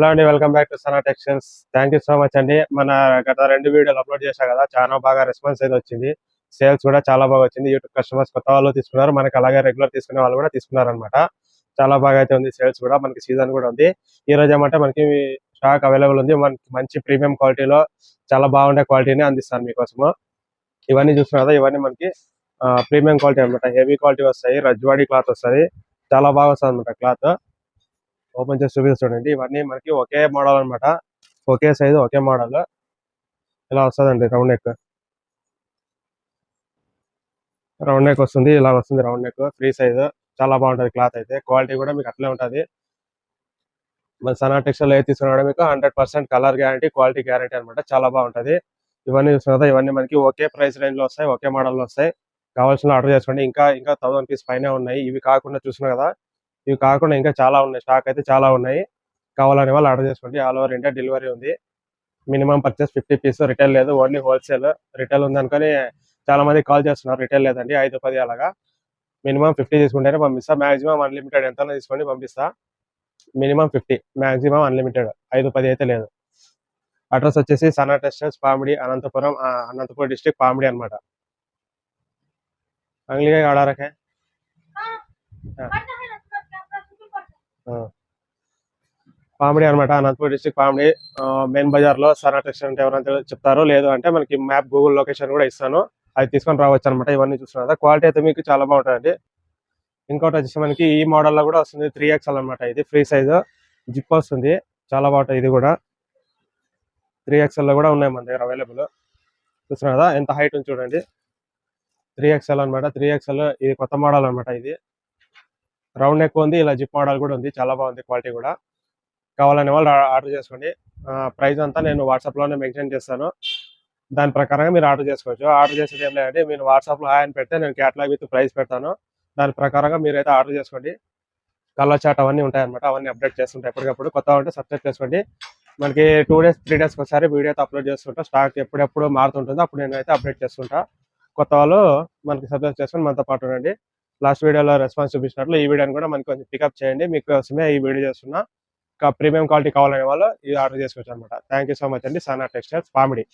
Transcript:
Hello అండి welcome back to Sana textiles thank you so much అండి. మన గత రెండు వీడియోలు అప్లోడ్ చేశా కదా చాలా బాగా రెస్పాన్స్ అయితే వచ్చింది. సేల్స్ కూడా చాలా బాగా వచ్చింది. యూట్యూబ్ కస్టమర్స్ కొత్త వాళ్ళు తీసుకున్నారు. మనకి అలాగే రెగ్యులర్ తీసుకునే వాళ్ళు కూడా తీసుకున్నారు అనమాట చాలా బాగా అయితే ఉంది సేల్స్ కూడా. మనకి సీజన్ కూడా ఉంది. ఈ రోజు ఏమంటే మనకి స్టాక్ అవైలబుల్ ఉంది. మనకి మంచి ప్రీమియం క్వాలిటీలో చాలా బాగుండే క్వాలిటీని అందిస్తాను మీకోసము. ఇవన్నీ చూస్తున్నారు కదా ఇవన్నీ మనకి ప్రీమియం క్వాలిటీ అన్నమాట. హెవీ క్వాలిటీ వస్తాయి. రజ్వాడి క్లాత్ వస్తుంది. చాలా బాగా వస్తుంది అనమాట క్లాత్ ఓపెన్ చేసి చూపిస్తాను ఇవన్నీ మనకి ఒకే మోడల్ అన్నమాట. ఒకే సైజు ఒకే మోడల్. ఇలా వస్తుందండి రౌండ్ నెక్. రౌండ్ నెక్ వస్తుంది ఇలా వస్తుంది రౌండ్ నెక్. Free size. చాలా బాగుంటది క్లాత్ అయితే. క్వాలిటీ కూడా మీకు అట్లే ఉంటుంది. మన సనా టెక్స్టైల్ ఏది మీకు hundred percent colour guarantee quality guarantee అన్నమాట. చాలా బాగుంటది. ఇవన్నీ చూస్తున్నా ఇవన్నీ మనకి ఒకే ప్రైస్ రేంజ్లో వస్తాయి ఒకే మోడల్లో వస్తాయి. కావాల్సిన ఆర్డర్ చేసుకోండి. ఇంకా ఇంకా థౌసండ్ పీస్ పైన ఉన్నాయి. ఇవి కాకుండా చూసినా కదా ఇవి కాకుండా ఇంకా చాలా ఉన్నాయి. స్టాక్ అయితే చాలా ఉన్నాయి. కావాలనే వాళ్ళు ఆర్డర్ చేసుకోండి. ఆల్ ఓవర్ ఇండియా డెలివరీ ఉంది. Minimum purchase fifty piece retail లేదు. ఓన్లీ హోల్సేల్ రిటైల్ ఉంది అనుకొని చాలా మంది కాల్ చేస్తున్నారు. రిటైల్ లేదండి. ఐదు పది అలాగా. మినిమం ఫిఫ్టీ తీసుకుంటేనే పంపిస్తా. మాక్సిమం అన్లిమిటెడ్ ఎంత తీసుకోండి పంపిస్తా. Minimum fifty maximum unlimited. ఐదు పది అయితే లేదు. అడ్రస్ వచ్చేసి సనా టెక్స్టైల్స్ పామిడి అనంతపురం అనంతపురం డిస్ట్రిక్ట్ పామిడి అనమాట అంగ్లిగా ఆడారకే? పామిడి అనమాట అనంతపురం డిస్టిక్ పామిడి మెయిన్ బజార్లో సనా టెక్స్టైల్ ఎవరైనా చెప్తారో లేదు అంటే మనకి మ్యాప్ గూగుల్ లొకేషన్ కూడా ఇస్తాను. అది తీసుకొని రావచ్చు అనమాట ఇవన్నీ చూస్తున్నారు క్వాలిటీ అయితే మీకు చాలా బాగుంటుంది ఇంకోటి వచ్చేసి మనకి ఈ మోడల్లో కూడా వస్తుంది త్రీ ఎక్స్ఎల్ అనమాట ఇది ఫ్రీ సైజ్. జిప్ వస్తుంది. చాలా బాగుంటుంది ఇది కూడా. త్రీ ఎక్స్ఎల్లో కూడా ఉన్నాయి మన దగ్గర అవైలబుల్. చూస్తున్నారు కదా ఎంత హైట్ ఉంది చూడండి. త్రీ ఎక్స్ఎల్ అనమాట త్రీ ఎక్స్ఎల్ ఇది కొత్త మోడల్ అనమాట ఇది. రౌండ్ నెక్ ఉంది ఇలా జిప్ మోడల్ కూడా ఉంది. చాలా బాగుంది క్వాలిటీ కూడా. కావాలనే వాళ్ళు ఆర్డర్ చేసుకోండి. ప్రైస్ అంతా నేను వాట్సాప్లోనే మెన్షన్ చేస్తాను. దాని ప్రకారంగా మీరు ఆర్డర్ చేసుకోవచ్చు. ఆర్డర్ చేసేది ఏం లేదంటే మీరు వాట్సాప్లో హాయ్ అని పెడితే నేను క్యాటలాగ్ విత్ ప్రైస్ పెడతాను. దాని ప్రకారంగా మీరైతే ఆర్డర్ చేసుకోండి. కలర్ చాట్ అవన్నీ ఉంటాయన్నమాట. అవన్నీ అప్డేట్ చేస్తుంటాయి ఎప్పటికప్పుడు. కొత్త ఉంటే సబ్స్క్రైబ్ చేసుకోండి. మనకి టూ డేస్ త్రీ డేస్ ఒకసారి వీడియో అయితే అప్లోడ్ చేస్తుంటా. స్టాక్ ఎప్పుడెప్పుడు మారుతుంటుందో అప్పుడు నేను అయితే అప్డేట్ చేస్తుంటా. కొత్త వాళ్ళు మనకి సబ్స్క్రైబ్ చేసుకొని మనతో పాటు ఉండండి. లాస్ట్ వీడియోలో రెస్పాన్స్ చూపించినట్లు ఈ వీడియోని కూడా మనకి కొంచెం పికప్ చేయండి. మీకోసమే ఈ వీడియో చేస్తున్నా. ప్రీమియం క్వాలిటీ కావాలనే వాళ్ళు ఇది ఆర్డర్ చేసుకోవచ్చు అనమాట థ్యాంక్ యూ సో మచ్ అండి. సనా టెక్స్టైల్స్ పామిడి